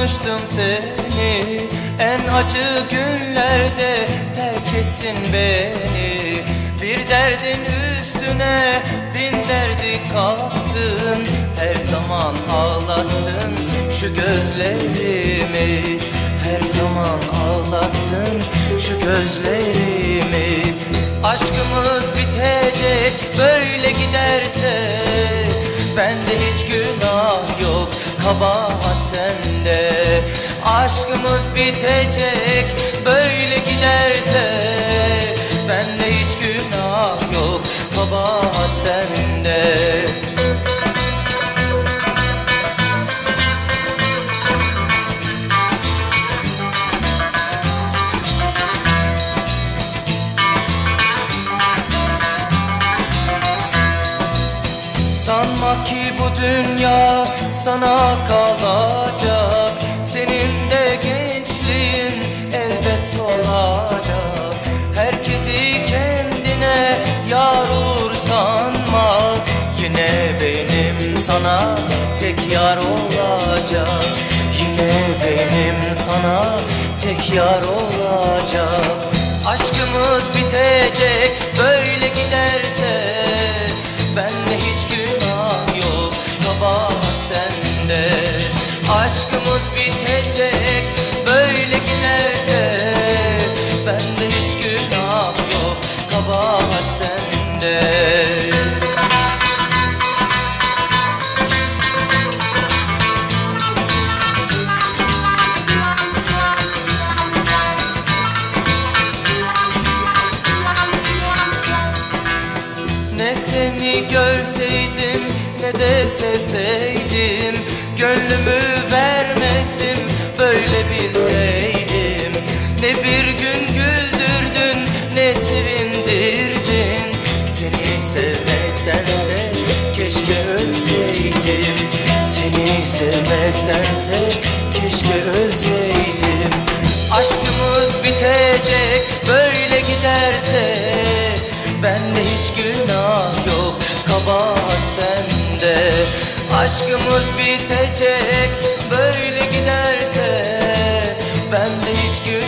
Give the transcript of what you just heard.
sanmıştım seni. En acı günlerde terk ettin beni. Bir derdin üstüne bin derdi kattın. Her zaman ağlattın şu gözlerimi. Her zaman ağlattın şu gözlerimi. Aşkımız bitecek böyle giderse Bende hiç günah yok kabahat sende. Aşkımız bitecek ki bu dünya sana kalacak. Senin de gençliğin elbet solacak Herkesi kendine yar olur sanma Yine benim sana tek yar olacak. Yine benim sana tek yar olacak. Aşkımız bitecek böyle giderse Aşkımız bitecek böyle giderse Bende hiç günah yok kabahat sende. Ne seni görseydim ne de sevseydim Gönlümü vermezdim böyle bilseydim. Ne bir gün güldürdün ne sevindirdin. Seni sevmektense keşke ölseydim. Seni sevmektense Aşkımız bitecek böyle giderse Ben de hiç güvenmem